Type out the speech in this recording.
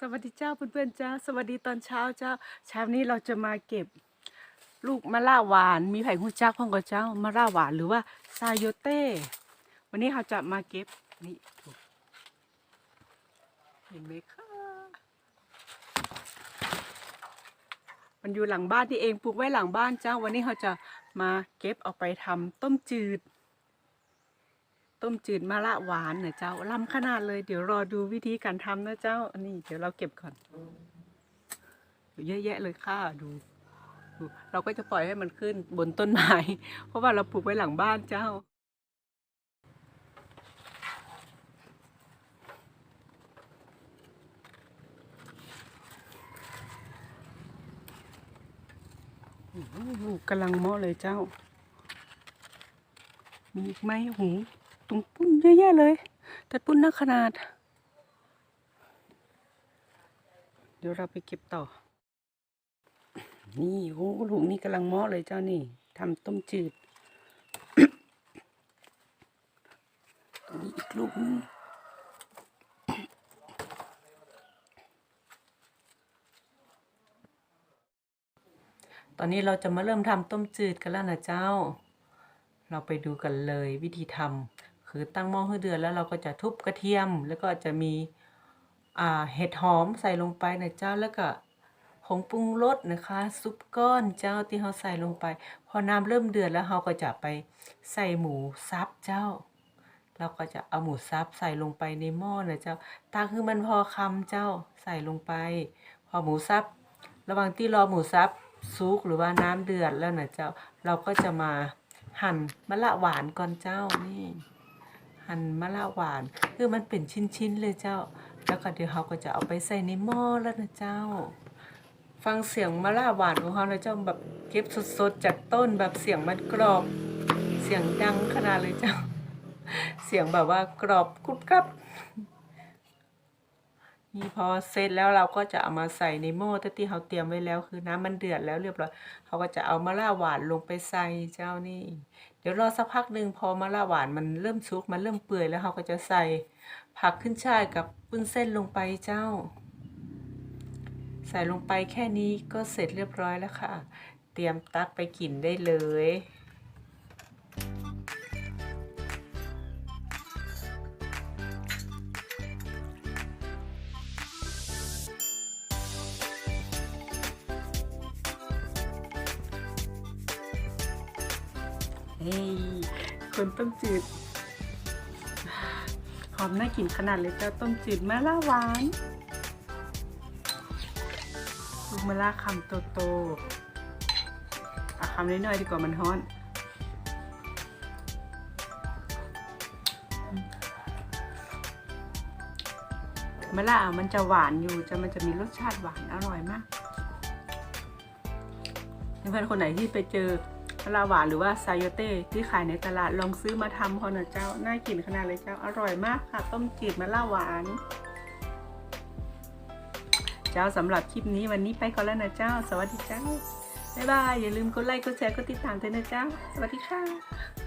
สวัสดีเจ้าเพื่อนๆจ้าสวัสดีตอนเช้าเจ้า เช้านี้เราจะมาเก็บ ลูกมะล่าหวาน มีไผ่หูจักพ่องกับเจ้ามะล่าหวานหรือว่าซายโยเต้วันนี้เราจะมาเก็บนี่เห็นไหมคะมันอยู่หลังบ้านที่เองปลูกไว้หลังบ้านเจ้า วันนี้เราจะมาเก็บเอาไปทำต้มจืด ต้มจืดมะละหวานเนอะเจ้าล้ำขนาดเลย เดี๋ยวรอดูวิธีการทำนะเจ้าอันนี้เดี๋ยวเราเก็บก่อนเยอะแยะเลยค่ะดูดู เราก็จะปล่อยให้มันขึ้นบนต้นไม้เพราะว่าเราปลูกไว้หลังบ้านเจ้าอู้กำลังเหมาะเลยเจ้า มีอีกไหมโอ้โห ตุงปุ้นเยอะแยะเลย แต่ปุ้นนักขนาด เดี๋ยวเราไปเก็บต่อ นี่โอ้หลูกนี่กำลังเหมาะเลยเจ้านี่ทำต้มจืดตรงนี้อีกลูกนึงตอนนี้เราจะมาเริ่มทำต้มจืดกันแล้วนะเจ้า เราไปดูกันเลยวิธีทำ คือตั้งหม้อให้เดือดแล้วเราก็จะทุบกระเทียม แล้วก็จะมีเห็ดหอมใส่ลงไปนะเจ้าแล้วก็ผงปรุงรสนะคะ ซุปก้อนเจ้าที่เราใส่ลงไป พอน้ำเริ่มเดือดแล้วเราก็จะไปใส่หมูซับเจ้า เราก็จะเอาหมูซับใส่ลงไปในหม้อนะเจ้าตักคือมันพอคำเจ้าใส่ลงไป พอหมูซับระหว่างที่รอหมูซับซุกหรือว่าน้ำเดือดแล้วนะเจ้า เราก็จะมาหั่นมะละหวานก่อนเจ้านี่ หั่นมะละหวาน คือมันเป็นชิ้นๆเลยเจ้า แล้วก็เดี๋ยวเราก็จะเอาไปใส่ในหม้อแล้วนะเจ้า ฟังเสียงมะละหวานของเขานะเจ้าแบบเก็บสดๆจากต้นแบบเสียงมันกรอบ เสียงดังขนาดเลยเจ้า เสียงแบบว่ากรอบกรุบกรับ นี่พอเสร็จแล้วเราก็จะเอามาใส่ในหม้อที่เราเตรียมไว้แล้วคือน้ำมันเดือดแล้วเรียบร้อยเขาก็จะเอามะละหวานลงไปใส่เจ้านี่ เดี๋ยวรอสักพักหนึ่งพอมะละหวานมันเริ่มสุกมันเริ่มเปื่อยแล้วเขาก็จะใส่ผักขึ้นช่ายกับปุ้นเส้นลงไปเจ้า ใส่ลงไปแค่นี้ก็เสร็จเรียบร้อยแล้วค่ะ เตรียมตักไปกินได้เลย คนต้มจืด หอมน่ากินขนาดเลยเจ้าต้มจืดมะละหวานลูกมะละคำโตๆอะคำน้อยๆดีกว่ามันฮ้อนมะละมันจะหวานอยู่จะมันจะมีรสชาติหวานอร่อยมากเพื่อนๆคนไหนที่ไปเจอ ลาหวานหรือว่าไซโยเต้ ที่ขายในตลาดลองซื้อมาทำพอนะเจ้า น่ากินขนาดเลยเจ้า อร่อยมากค่ะ ต้มจืดมะละหวาน เจ้าสำหรับคลิปนี้วันนี้ไปก่อนแล้วนะเจ้า สวัสดีเจ้า บ๊ายบาย อย่าลืมกดไลค์ กดแชร์ กดติดตามด้วยนะเจ้า สวัสดีค่ะ